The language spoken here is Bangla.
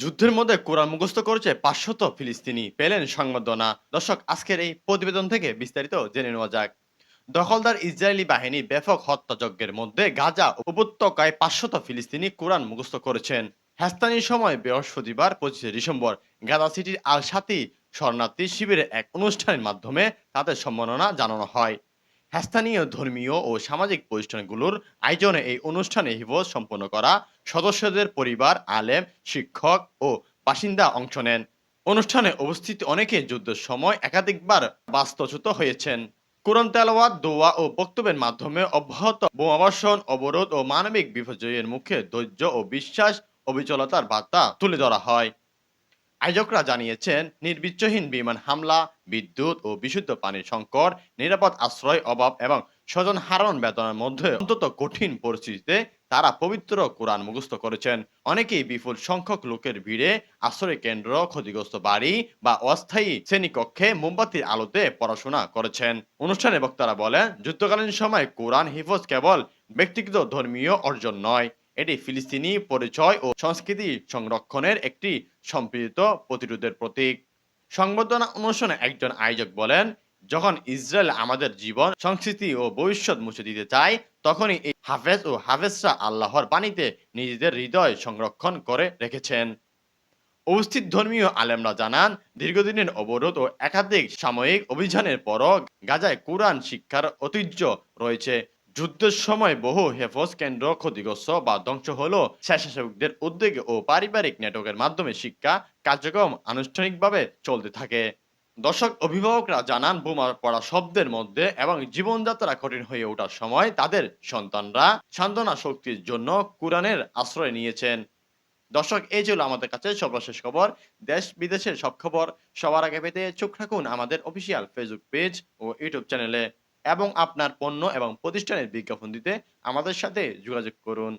যুদ্ধের মধ্যে কোরআন মুখস্থ করেছে পাঁচশত ফিলিস্তিনি। পেলেন সংবর্ধনা। দর্শক, আজকের এই প্রতিবেদন থেকে বিস্তারিত জেনে নেওয়া যাক। দখলদার ইসরায়েলি বাহিনী ব্যাপক হত্যাযজ্ঞের মধ্যে গাজা উপত্যকায় পাঁচশত ফিলিস্তিনি কোরআন মুখস্থ করেছেন। হ্যাস্তানির সময় বৃহস্পতিবার পঁচিশে ডিসেম্বর গাজা সিটির আল সাতি শরণার্থী শিবিরের এক অনুষ্ঠানের মাধ্যমে তাদের সম্মাননা জানানো হয়। স্থানীয় ধর্মীয় ও সামাজিক প্রতিষ্ঠানগুলোর আয়োজনে এই অনুষ্ঠানে হিফজ সম্পন্ন করা সদস্যদের পরিবার, আলেম, শিক্ষক ও বাসিন্দা অংশ নেন। অনুষ্ঠানে উপস্থিত অনেকে যুদ্ধের সময় একাধিকবার বাস্তুচ্যুত হয়েছেন। কোরআন তেলাওয়াত, দোয়া ও বক্তব্যের মাধ্যমে অব্যাহত বোমাবর্ষণ, অবরোধ ও মানবিক বিপর্যয়ের মুখে ধৈর্য ও বিশ্বাস, অবিচলতার বার্তা তুলে ধরা হয়। আয়োজকরা জানিয়েছেন, নির্বিচ্ছহীন বিমান হামলা, বিদ্যুৎ ও বিশুদ্ধ পানির সংকট, নিরাপদ আশ্রয় অভাব এবং স্বজন হারণ বেতনের মধ্যে অন্তত কঠিন পরিস্থিতিতে তারা পবিত্র কোরআন মুখস্থ করেছেন। অনেকেই বিপুল সংখ্যক লোকের ভিড়ে আশ্রয় কেন্দ্র, ক্ষতিগ্রস্ত বাড়ি বা অস্থায়ী শ্রেণীকক্ষে মোমবাতির আলোতে পড়াশোনা করেছেন। অনুষ্ঠানে বক্তারা বলেন, যুদ্ধকালীন সময় কোরআন হিফজ কেবল ব্যক্তিগত ধর্মীয় অর্জন নয় এটি ফিলিস্তিনি পরিচয় ও সংস্কৃতি সংরক্ষণের একটি সম্প্রীত প্রতিরোধের প্রতীক। সংবর্ধনা অনুষ্ঠানে একজন আয়োজক বলেন, যখন ইসরায়েল আমাদের জীবন, সংস্কৃতি ও ভবিষ্যৎ মুছে দিতে চায়, তখনই এই হাফেজ ও হাফেজরা আল্লাহর বাণীতে নিজেদের হৃদয় সংরক্ষণ করে রেখেছেন। উপস্থিত ধর্মীয় আলেমরা জানান, দীর্ঘদিনের অবরোধ ও একাধিক সাময়িক অভিযানের পরও গাজায় কোরআন শিক্ষার ঐতিহ্য রয়েছে। যুদ্ধের সময় বহু হেফজ কেন্দ্র ক্ষতিগ্রস্ত বা ধ্বংস হলো স্বেচ্ছাসেবকদের উদ্যোগে ও পারিবারিক নেটওয়ার্কের মাধ্যমে শিক্ষা কার্যক্রম আনুষ্ঠানিকভাবে চলতে থাকে। দর্শক, অভিভাবকরা জানান, বোমা পড়া শব্দের মধ্যে এবং জীবনযাত্রা কঠিন হয়ে ওঠার সময় তাদের সন্তানরা সান্ত্বনা শক্তির জন্য কোরআনের আশ্রয় নিয়েছেন। দর্শক, এই ছিল আমাদের কাছে সর্বশেষ খবর। দেশ বিদেশের সব খবর সবার আগে পেতে চোখ রাখুন আমাদের অফিসিয়াল ফেসবুক পেজ ও ইউটিউব চ্যানেলে এবং আপনার পণ্য এবং প্রতিষ্ঠানের বিজ্ঞাপন দিতে আমাদের সাথে যোগাযোগ করুন।